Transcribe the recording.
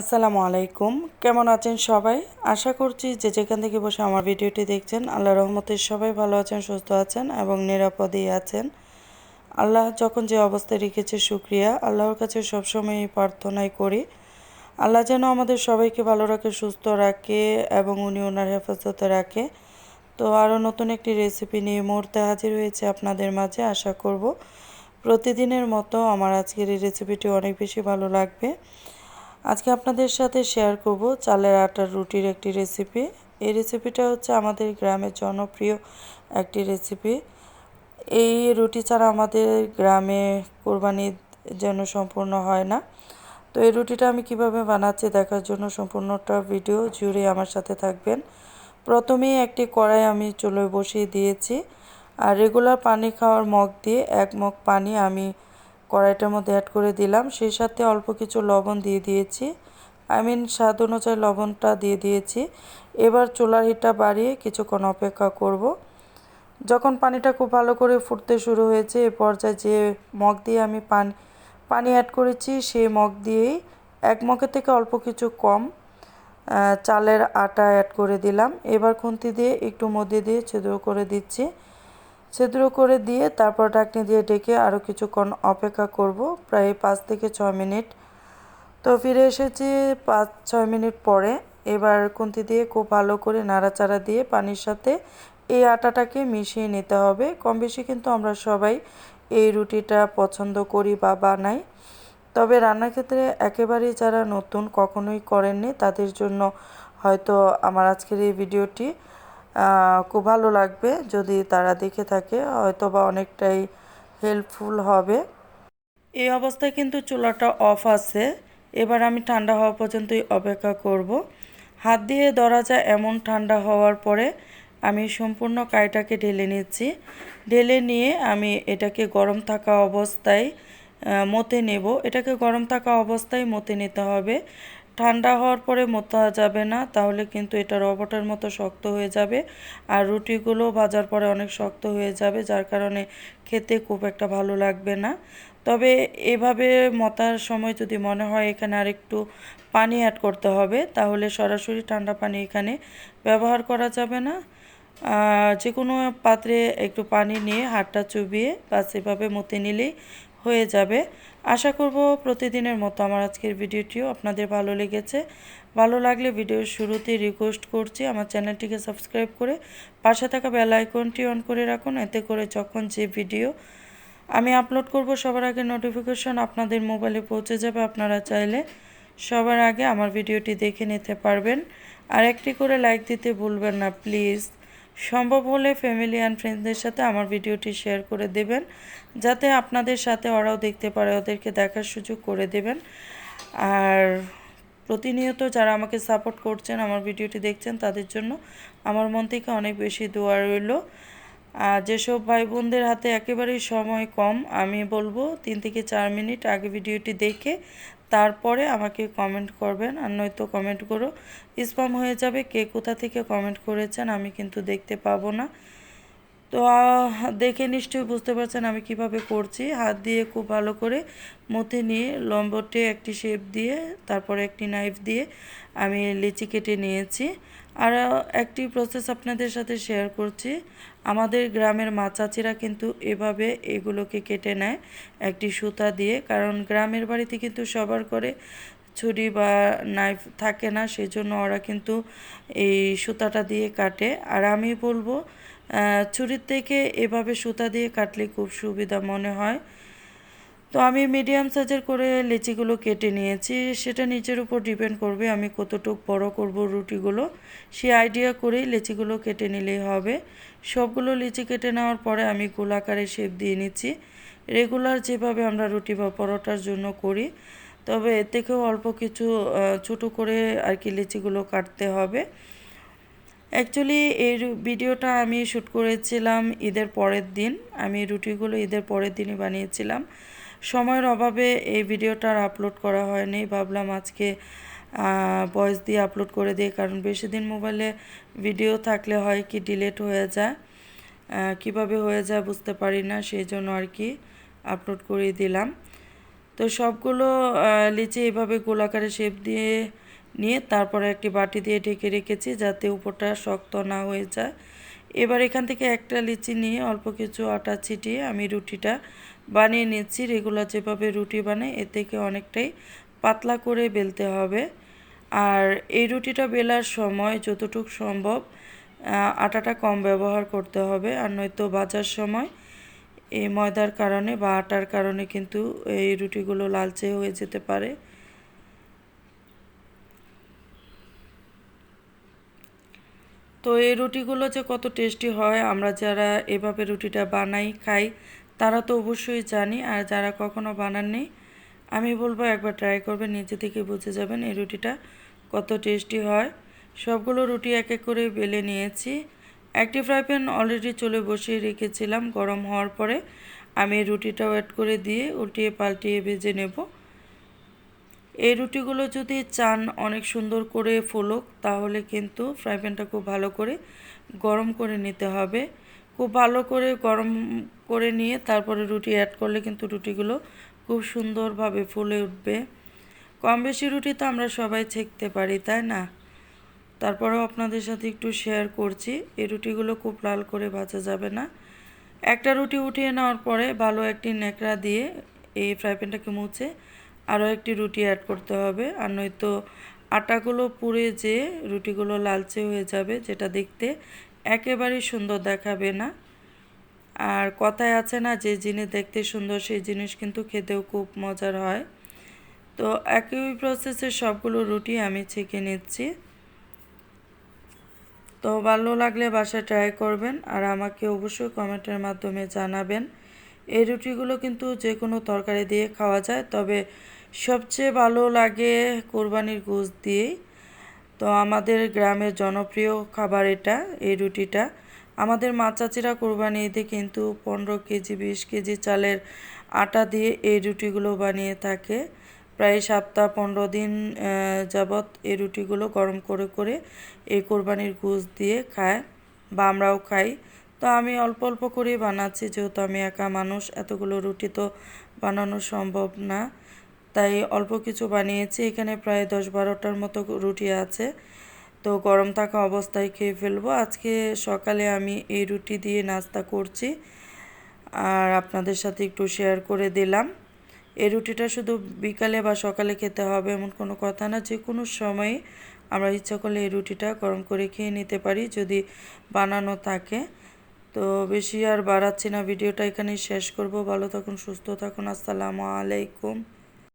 আসসালামু আলাইকুম। কেমন আছেন সবাই? আশা করছি যে যেখান থেকে বসে আমার ভিডিওটি দেখছেন, আল্লাহ রহমতের সবাই ভালো আছেন, সুস্থ আছেন এবং নিরাপদেই আছেন। আল্লাহ যখন যে অবস্থায় রেখেছে সুক্রিয়া আল্লাহর কাছে সবসময় প্রার্থনাই করি। আল্লাহ যেন আমাদের সবাইকে ভালো রাখে, সুস্থ রাখে এবং উনি ওনার হেফাজতে রাখে। তো আরও নতুন একটি রেসিপি নিয়ে মুহূর্তে হাজির হয়েছে আপনাদের মাঝে, আশা করব। প্রতিদিনের মতো আমার আজকের এই রেসিপিটি অনেক বেশি ভালো লাগবে। আজকে আপনাদের সাথে শেয়ার করব চালের আটার রুটির একটি রেসিপি এই রেসিপিটা হচ্ছে আমাদের গ্রামের জনপ্রিয় একটি রেসিপি এই রুটি ছাড়া আমাদের গ্রামে কোরবানির যেন সম্পূর্ণ হয় না। তো এই রুটিটা আমি কীভাবে বানাচ্ছি দেখার জন্য সম্পূর্ণটা ভিডিও জুড়ে আমার সাথে থাকবেন। প্রথমেই একটি কড়াই আমি চুলো বসিয়ে দিয়েছি। আর রেগুলার পানি খাওয়ার মগ দিয়ে এক মগ পানি আমি কড়াইটার মধ্যে অ্যাড করে দিলাম। সেই সাথে অল্প কিছু লবণ দিয়ে দিয়েছি। আই মিন স্বাদ অনুযায়ী লবণটা দিয়ে দিয়েছি। এবার চুলার হিটটা বাড়িয়ে কিছুক্ষণ অপেক্ষা করব। যখন পানিটা খুব ভালো করে ফুটতে শুরু হয়েছে, এ পর্যায়ে যে মগ দিয়ে আমি পানি পানি অ্যাড করেছি, সেই মগ দিয়েই এক মগের থেকে অল্প কিছু কম চালের আটা অ্যাড করে দিলাম। এবার খুন্তি দিয়ে একটু মধ্যে দিয়ে ছিদ্র করে দিচ্ছি। ছিদ্র করে দিয়ে তারপর ঢাকনি দিয়ে ডেকে আরও কিছুক্ষণ অপেক্ষা করব, প্রায় পাঁচ থেকে ছয় মিনিট। তো ফিরে এসেছি পাঁচ, ছয় মিনিট পরে। এবার খুন্তি দিয়ে খুব ভালো করে নাড়াচাড়া দিয়ে পানির সাথে এই আটাটাকে মিশিয়ে নিতে হবে। কম বেশি কিন্তু আমরা সবাই এই রুটিটা পছন্দ করি বা বানাই। তবে রান্নার ক্ষেত্রে একেবারেই যারা নতুন কখনোই করেননি, তাদের জন্য হয়তো আমার আজকের এই ভিডিওটি খুব ভালো লাগবে যদি তারা দেখে থাকে হয়তো বা অনেকটাই হেল্পফুল হবে। এই অবস্থায় কিন্তু চুলাটা অফ আছে। এবার আমি ঠান্ডা হওয়া পর্যন্তই অপেক্ষা করব। হাত দিয়ে ধরা যায় এমন ঠান্ডা হওয়ার পরে আমি সম্পূর্ণ কাইটাকে ঢেলে নিচ্ছি। ঢেলে নিয়ে আমি এটাকে গরম থাকা অবস্থায় মতে নেব। এটাকে গরম থাকা অবস্থায় মতে নিতে হবে। ঠান্ডা হওয়ার পরে মোতা যাবে না, তাহলে কিন্তু এটা রবটের মতো শক্ত হয়ে যাবে। আর রুটিগুলো ভাজার পরে অনেক শক্ত হয়ে যাবে, যার কারণে খেতে খুব একটা ভালো লাগবে না। তবে এভাবে মতার সময় যদি মনে হয় এখানে আরেকটু পানি অ্যাড করতে হবে, তাহলে সরাসরি ঠান্ডা পানি এখানে ব্যবহার করা যাবে না। যে কোনো পাত্রে একটু পানি নিয়ে হাতটা চুবিয়ে বা সেভাবে মতে নিলেই হয়ে যাবে। আশা করব প্রতিদিনের মতো আমার আজকের ভিডিওটিও আপনাদের ভালো লেগেছে। ভালো লাগলে ভিডিওর শুরুতে রিকোয়েস্ট করছি আমার চ্যানেলটিকে সাবস্ক্রাইব করে পাশে থাকা বেল আইকনটি অন করে রাখুন, এতে করে যখন যে ভিডিও আমি আপলোড করব, সবার আগে নোটিফিকেশন আপনাদের মোবাইলে পৌঁছে যাবে আপনারা চাইলে। সবার আগে আমার ভিডিওটি দেখে নিতে পারবেন। আর একটি করে লাইক দিতে ভুলবেন না প্লিজ সম্ভব হলে ফ্যামিলি অ্যান্ড ফ্রেন্ডসদের সাথে আমার ভিডিওটি শেয়ার করে দেবেন, যাতে আপনাদের সাথে ওরাও দেখতে পারে, ওদেরকে দেখার সুযোগ করে দেবেন। আর প্রতিনিয়ত যারা আমাকে সাপোর্ট করছেন, আমার ভিডিওটি দেখছেন, তাদের জন্য আমার মন থেকে অনেক বেশি দোয়া রইল। আর যেসব ভাই বোনদের হাতে একেবারেই সময় কম, আমি বলব তিন থেকে চার মিনিট আগে ভিডিওটি দেখে তারপরে আমাকে কমেন্ট করবেন আর নয়তো কমেন্ট করো। স্পাম হয়ে যাবে, কে কোথা থেকে কমেন্ট করেছেন আমি কিন্তু দেখতে পাবো না। তো দেখে নিশ্চয়ই বুঝতে পারছেন আমি কীভাবে করছি। হাত দিয়ে খুব ভালো করে মতে নিয়ে লম্বটে একটি শেপ দিয়ে, তারপরে একটি নাইফ দিয়ে আমি লিচি কেটে নিয়েছি। আর একটি প্রসেস আপনাদের সাথে শেয়ার করছি। আমাদের গ্রামের মা চাচিরা কিন্তু এভাবে এগুলোকে কেটে নেয় একটি সুতা দিয়ে, কারণ গ্রামের বাড়িতে কিন্তু সবার করে ছুরি বা নাইফ থাকে না, সেজন্য ওরা কিন্তু এই সুতাটা দিয়ে কাটে। আর আমি বলব ছুরির থেকে এভাবে সুতা দিয়ে কাটলে খুব সুবিধা মনে হয়। তো আমি মিডিয়াম সাইজের করে লিচিগুলো কেটে নিয়েছি। সেটা নিজের উপর ডিপেন্ড করবে আমি কতটুকু বড় করব রুটিগুলো। সেই আইডিয়া করেই লিচিগুলো কেটে নিলেই হবে। সবগুলো লিচি কেটে নেওয়ার পরে আমি গোলাকারে শেপ দিয়ে নিচ্ছি। রেগুলার যেভাবে আমরা রুটি বা পরোটার জন্য করি, তবে এর থেকেও অল্প কিছু ছোটো করে আর কি লিচিগুলো কাটতে হবে। অ্যাকচুয়ালি এই ভিডিওটা আমি শ্যুট করেছিলাম ঈদের পরের দিন। আমি রুটিগুলো ঈদের পরের দিনই বানিয়েছিলাম। সময়ের অভাবে এই ভিডিওটা আর আপলোড করা হয়নি। ভাবলাম আজকে ভয়েস দিয়ে আপলোড করে দিই, কারণ বেশি দিন মোবাইলে ভিডিও থাকলে হয় কি ডিলেট হয়ে যায় কীভাবে হয়ে যায় বুঝতে পারি না, সেই জন্য আর কি আপলোড করে দিলাম। তো সবগুলো লিচি এভাবে গোলাকারে শেপ দিয়ে নিয়ে তারপরে একটি বাটি দিয়ে ঢেকে রেখেছি যাতে উপরটা শক্ত না হয়ে যায়। এবার এখান থেকে একটা লিচি নিয়ে অল্প কিছু আটা ছিটিয়ে আমি রুটিটা বানিয়ে নিচ্ছি। রেগুলার যেভাবে রুটি বানাই, এর থেকে অনেকটাই পাতলা করে বেলতে হবে। আর এই রুটিটা বেলার সময় যতটুকু সম্ভব আটাটা কম ব্যবহার করতে হবে। আর নয়তো বাজার সময় এই ময়দার কারণে বা আটার কারণে কিন্তু এই রুটিগুলো লালচে হয়ে যেতে পারে। তো এই রুটিগুলো যে কত টেস্টি হয়, আমরা যারা এভাবে রুটিটা বানাই, খাই, তারা তো অবশ্যই জানি, আর যারা কখনো বানাননি, আমি বলব একবার ট্রাই করবেন, নিজে থেকে বুঝে যাবেন এই রুটিটা কত টেস্টি হয়। সবগুলো রুটি এক এক করে বেলে নিয়েছি। একটি ফ্রাই প্যান অলরেডি চলে বসিয়ে রেখেছিলাম, গরম হওয়ার পরে। আমি রুটিটাও অ্যাড করে দিয়ে উল্টিয়ে পাল্টিয়ে ভেজে নেব। এই রুটিগুলো যদি চান অনেক সুন্দর করে ফোলক, তাহলে কিন্তু ফ্রাই প্যানটা খুব ভালো করে গরম করে নিতে হবে। খুব ভালো করে গরম করে নিয়ে তারপরে রুটি অ্যাড করলে কিন্তু রুটিগুলো খুব সুন্দরভাবে ফুলে উঠবে। কম বেশি রুটি তো আমরা সবাই ছেঁকতে পারি, তাই না? তারপরেও আপনাদের সাথে একটু শেয়ার করছি, এই রুটিগুলো খুব লাল করে ভাজা যাবে না। একটা রুটি উঠিয়ে নেওয়ার পরে ভালো একটি ন্যাকড়া দিয়ে এই ফ্রাই প্যানটাকে মুছে আরও একটি রুটি অ্যাড করতে হবে। আর নয়তো আটাগুলো পুড়ে যে রুটিগুলো লালচে হয়ে যাবে, যেটা দেখতে একেবারেই সুন্দর দেখাবে না। আর কথায় আছে না, যে জিনিস দেখতে সুন্দর, সেই জিনিস কিন্তু খেতেও খুব মজার হয়। তো একই প্রসেসে সবগুলো রুটি আমি ছেঁকে নিচ্ছি। তো ভালো লাগলে বাসায় ট্রাই করবেন, আর আমাকে অবশ্যই কমেন্টের মাধ্যমে জানাবেন। এই রুটিগুলো কিন্তু যে কোনো তরকারি দিয়ে খাওয়া যায়, তবে সবচেয়ে ভালো লাগে কোরবানির গোশ দিয়েই। তো আমাদের গ্রামের জনপ্রিয় খাবার এটা, এই রুটিটা। আমাদের মা চাচিরা কোরবানি ঈদে কিন্তু পনেরো কেজি, বিশ কেজি চালের আটা দিয়ে এই রুটিগুলো বানিয়ে থাকে। প্রায় সপ্তাহ পনেরো দিন যাবৎ এই রুটিগুলো গরম করে করে এই কোরবানির গুজ দিয়ে খায় বা আমরাও খাই। তো আমি অল্প অল্প করে বানাচ্ছি, যেহেতু আমি একা মানুষ, এতগুলো রুটি তো বানানো সম্ভব না। তাই অল্প কিছু বানিয়েছি। এখানে প্রায় দশ বারোটার মতো রুটি আছে। তো গরম থাকা অবস্থায় খেয়ে ফেলব। আজকে সকালে আমি এই রুটি দিয়ে নাস্তা করছি। আর আপনাদের সাথে একটু শেয়ার করে দিলাম। এই রুটিটা শুধু বিকালে বা সকালে খেতে হবে এমন কোনো কথা না। যে কোনো সময়ে আমরা ইচ্ছা করলে এই রুটিটা গরম করে খেয়ে নিতে পারি যদি বানানো থাকে। তো বেশি আর বাড়াচ্ছি না। ভিডিওটা এখানেই শেষ করব। ভালো থাকুন, সুস্থ থাকুন। আসসালামু আলাইকুম।